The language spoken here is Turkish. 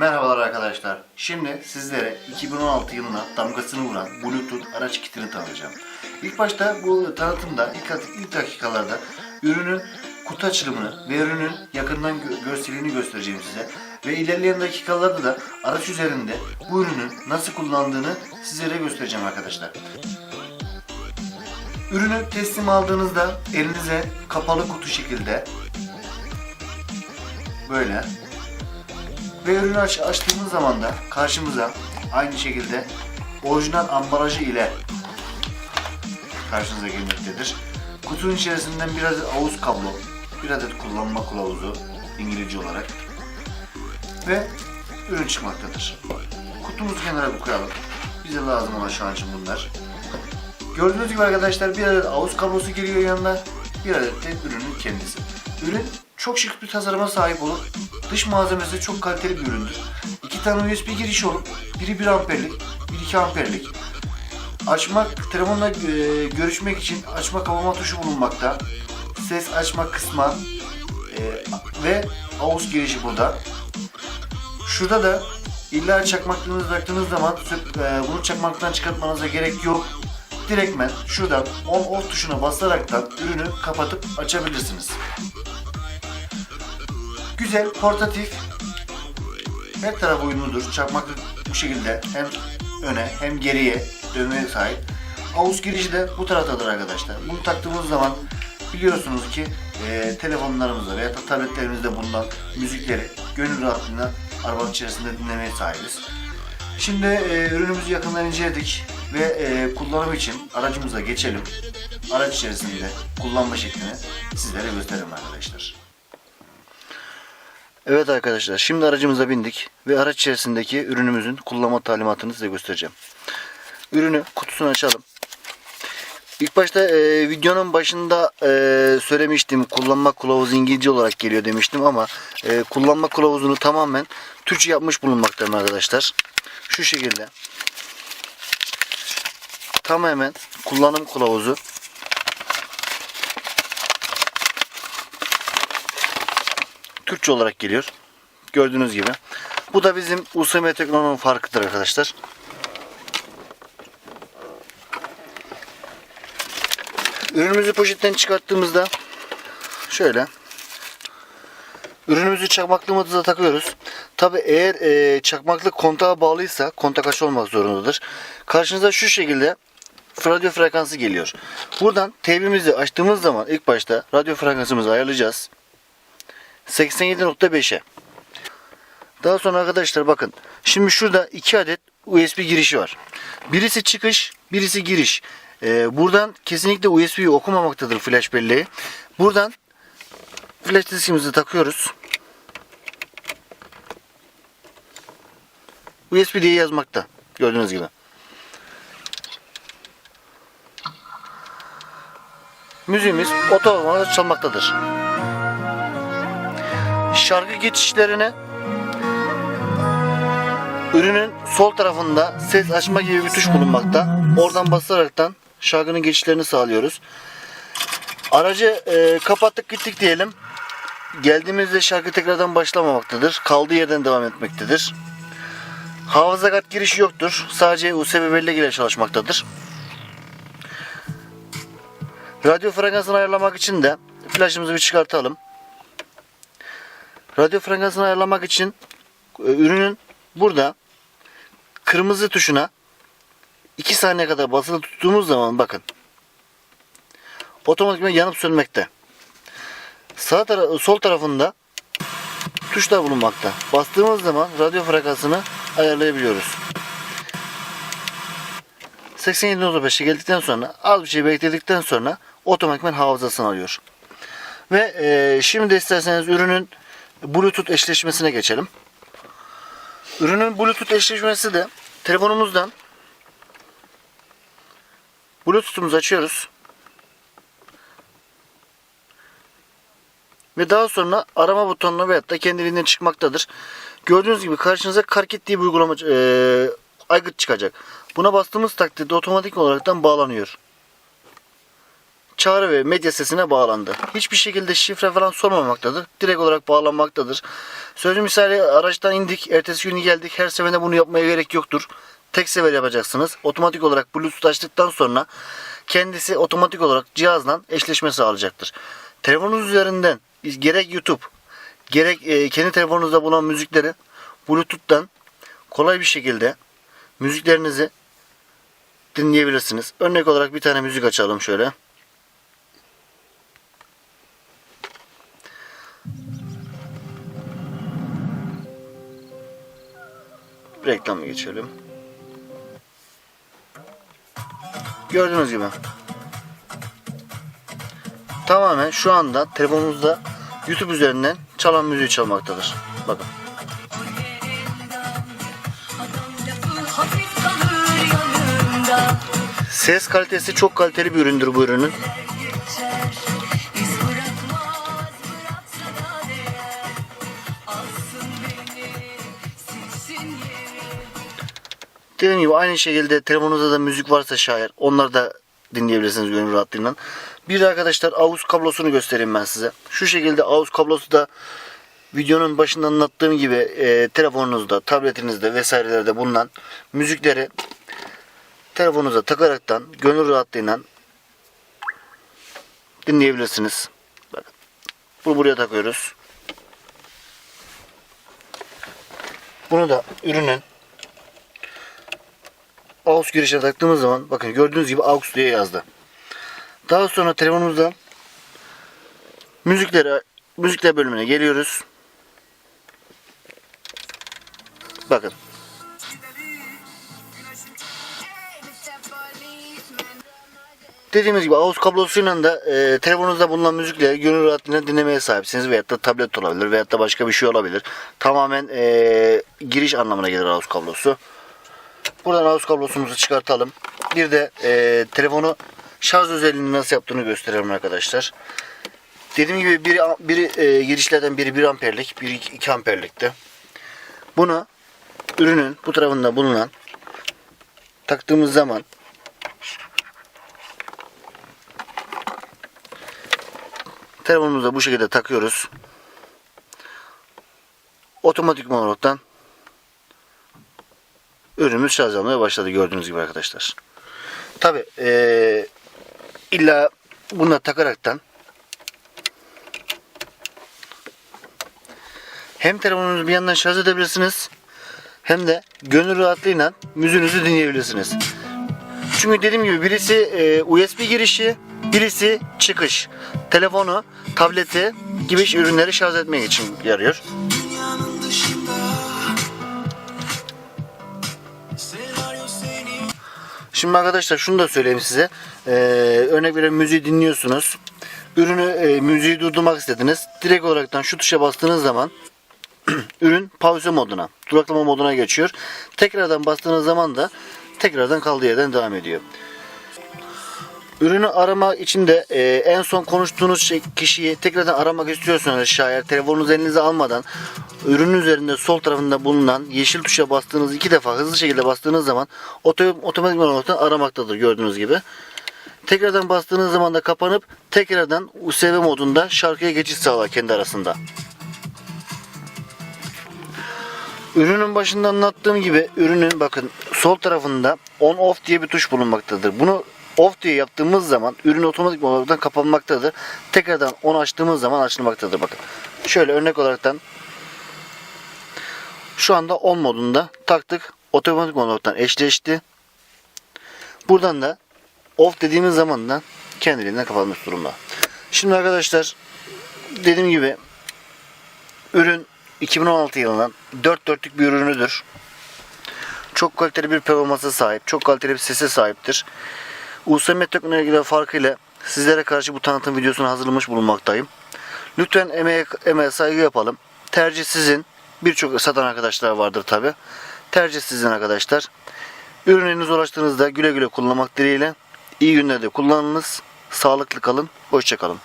Merhabalar arkadaşlar. Şimdi sizlere 2016 yılına damgasını vuran Bluetooth araç kitini tanıtacağım. İlk başta bu tanıtımda ilk, ilk dakikalarda ürünün kutu açılımını ve ürünün yakından gö- görselini göstereceğim size. Ve ilerleyen dakikalarda da araç üzerinde bu ürünü nasıl kullandığını sizlere göstereceğim arkadaşlar. Ürünü teslim aldığınızda elinize kapalı kutu şekilde böyle ve ürünü aç, açtığımız zaman da karşımıza aynı şekilde orijinal ambalajı ile karşınıza gelmektedir. Kutunun içerisinden bir adet avuz kablo, bir adet kullanma kılavuzu İngilizce olarak ve ürün çıkmaktadır. Kutumuzu kenara koyalım. Bize lazım olan şu an için bunlar. Gördüğünüz gibi arkadaşlar bir adet avuz kablosu geliyor yanında, bir adet de ürünün kendisi. Ürün çok şık bir tasarıma sahip olup dış malzemesi çok kaliteli bir üründür. İki tane USB girişi olup biri 1 amperlik, biri 2 amperlik. Açmak, telefonla e, görüşmek için açma kapama tuşu bulunmakta. Ses açma kısma e, ve AUX girişi burada. Şurada da illa çakmaklığınızı bıraktığınız zaman e, bunu çakmaktan çıkartmanıza gerek yok. Direktmen şuradan on off tuşuna basaraktan ürünü kapatıp açabilirsiniz. Güzel, portatif, her taraf uyumludur. Çakmaklık bu şekilde hem öne hem geriye dönmeye sahip. Avuz girişi de bu taraftadır arkadaşlar. Bunu taktığımız zaman biliyorsunuz ki e, telefonlarımızda veya da tabletlerimizde bulunan müzikleri gönül rahatlığıyla arabanın içerisinde dinlemeye sahibiz. Şimdi e, ürünümüzü yakından inceledik ve e, kullanım için aracımıza geçelim. Araç içerisinde kullanma şeklini sizlere gösterelim arkadaşlar. Evet arkadaşlar şimdi aracımıza bindik ve araç içerisindeki ürünümüzün kullanma talimatını size göstereceğim. Ürünü kutusunu açalım. İlk başta e, videonun başında e, söylemiştim kullanma kılavuzu İngilizce olarak geliyor demiştim ama e, kullanma kılavuzunu tamamen Türkçe yapmış bulunmaktayım arkadaşlar. Şu şekilde tamamen kullanım kılavuzu Türkçe olarak geliyor. Gördüğünüz gibi. Bu da bizim USM Tekno'nun farkıdır arkadaşlar. Ürünümüzü poşetten çıkarttığımızda şöyle ürünümüzü çakmaklığımıza takıyoruz. Tabi eğer e, çakmaklık kontağa bağlıysa kontak açı olmak zorundadır. Karşınıza şu şekilde radyo frekansı geliyor. Buradan teybimizi açtığımız zaman ilk başta radyo frekansımızı ayarlayacağız. 87.5'e. Daha sonra arkadaşlar bakın. Şimdi şurada iki adet USB girişi var. Birisi çıkış, birisi giriş. Ee, buradan kesinlikle USB'yi okumamaktadır flash belleği. Buradan flash diskimizi takıyoruz. USB diye yazmakta. Gördüğünüz gibi. Müziğimiz otomatik çalmaktadır şarkı geçişlerine ürünün sol tarafında ses açma gibi bir tuş bulunmakta. Oradan basaraktan şarkının geçişlerini sağlıyoruz. Aracı e, kapattık gittik diyelim. Geldiğimizde şarkı tekrardan başlamamaktadır. Kaldığı yerden devam etmektedir. Hafıza kart girişi yoktur. Sadece USB belleği ile çalışmaktadır. Radyo frekansını ayarlamak için de flaşımızı bir çıkartalım. Radyo frekansını ayarlamak için e, ürünün burada kırmızı tuşuna 2 saniye kadar basılı tuttuğumuz zaman bakın otomatikman yanıp sönmekte. Sağ tara sol tarafında tuşlar bulunmakta. Bastığımız zaman radyo frekansını ayarlayabiliyoruz. 87.5'e geldikten sonra az bir şey bekledikten sonra otomatikman hafızasını alıyor. Ve e, şimdi isterseniz ürünün Bluetooth eşleşmesine geçelim. Ürünün Bluetooth eşleşmesi de telefonumuzdan Bluetooth'umuzu açıyoruz. Ve daha sonra arama butonuna veyahut da kendiliğinden çıkmaktadır. Gördüğünüz gibi karşınıza CarKit diye bir uygulama e, aygıt çıkacak. Buna bastığımız takdirde otomatik olaraktan bağlanıyor. Çağrı ve medya sesine bağlandı. Hiçbir şekilde şifre falan sormamaktadır. Direkt olarak bağlanmaktadır. Sözü misali araçtan indik, ertesi günü geldik. Her seferinde bunu yapmaya gerek yoktur. Tek sefer yapacaksınız. Otomatik olarak Bluetooth açtıktan sonra kendisi otomatik olarak cihazla eşleşme sağlayacaktır. Telefonunuz üzerinden gerek YouTube, gerek e, kendi telefonunuzda bulunan müzikleri Bluetooth'tan kolay bir şekilde müziklerinizi dinleyebilirsiniz. Örnek olarak bir tane müzik açalım şöyle. Reklamı geçelim. Gördüğünüz gibi. Tamamen şu anda telefonunuzda YouTube üzerinden çalan müziği çalmaktadır. Bakın. Ses kalitesi çok kaliteli bir üründür bu ürünün. Dediğim gibi aynı şekilde telefonunuzda da müzik varsa şayet onları da dinleyebilirsiniz gönül rahatlığıyla. Bir de arkadaşlar AUX kablosunu göstereyim ben size. Şu şekilde AUX kablosu da videonun başında anlattığım gibi e, telefonunuzda, tabletinizde vesairelerde bulunan müzikleri telefonunuza takaraktan gönül rahatlığıyla dinleyebilirsiniz. Bakın. Bunu buraya takıyoruz. Bunu da ürünün AUX girişine taktığımız zaman bakın gördüğünüz gibi AUX diye yazdı. Daha sonra telefonumuzda müzikleri müzikler bölümüne geliyoruz. Bakın. Dediğimiz gibi AUX kablosuyla da e, telefonunuzda bulunan müzikleri gönül rahatlığıyla dinlemeye sahipsiniz. Veyahut da tablet olabilir veyahut da başka bir şey olabilir. Tamamen e, giriş anlamına gelir AUX kablosu. Buradan AUX kablosumuzu çıkartalım. Bir de e, telefonu şarj özelliğini nasıl yaptığını gösterelim arkadaşlar. Dediğim gibi biri, biri e, girişlerden biri 1 amperlik, biri 2 amperlikti. Bunu ürünün bu tarafında bulunan taktığımız zaman telefonumuza bu şekilde takıyoruz. Otomatik olaraktan ürünümüz şarj almaya başladı gördüğünüz gibi arkadaşlar. Tabi illa bunu da takaraktan hem telefonunuzu bir yandan şarj edebilirsiniz hem de gönül rahatlığıyla müziğinizi dinleyebilirsiniz. Çünkü dediğim gibi birisi e, USB girişi, birisi çıkış. Telefonu, tableti gibi ürünleri şarj etmek için yarıyor. Şimdi arkadaşlar şunu da söyleyeyim size. Ee, örnek veriyorum müziği dinliyorsunuz. Ürünü e, müziği durdurmak istediniz. Direkt olaraktan şu tuşa bastığınız zaman ürün pause moduna, duraklama moduna geçiyor. Tekrardan bastığınız zaman da tekrardan kaldığı yerden devam ediyor. Ürünü arama için de e, en son konuştuğunuz şey, kişiyi tekrardan aramak istiyorsanız şayet telefonunuzu elinize almadan ürünün üzerinde sol tarafında bulunan yeşil tuşa bastığınız iki defa hızlı şekilde bastığınız zaman oto, otomatik olarak aramaktadır gördüğünüz gibi. Tekrardan bastığınız zaman da kapanıp tekrardan USB modunda şarkıya geçiş sağlar kendi arasında. Ürünün başında anlattığım gibi ürünün bakın sol tarafında on off diye bir tuş bulunmaktadır. Bunu off diye yaptığımız zaman ürün otomatik olarak kapanmaktadır. Tekrardan on açtığımız zaman açılmaktadır bakın. Şöyle örnek olaraktan şu anda on modunda taktık. Otomatik olaraktan eşleşti. Buradan da off dediğimiz zaman da kendiliğinden kapanmış durumda. Şimdi arkadaşlar dediğim gibi ürün 2016 yılının 4 dörtlük bir ürünüdür. Çok kaliteli bir performansa sahip, çok kaliteli bir sese sahiptir. USM teknolojiyle farkıyla sizlere karşı bu tanıtım videosunu hazırlamış bulunmaktayım. Lütfen emeğe, emeğe saygı yapalım. Tercih sizin. Birçok satan arkadaşlar vardır tabi. Tercih sizin arkadaşlar. Ürünleriniz ulaştığınızda güle güle kullanmak dileğiyle. İyi günlerde kullanınız. Sağlıklı kalın. Hoşçakalın.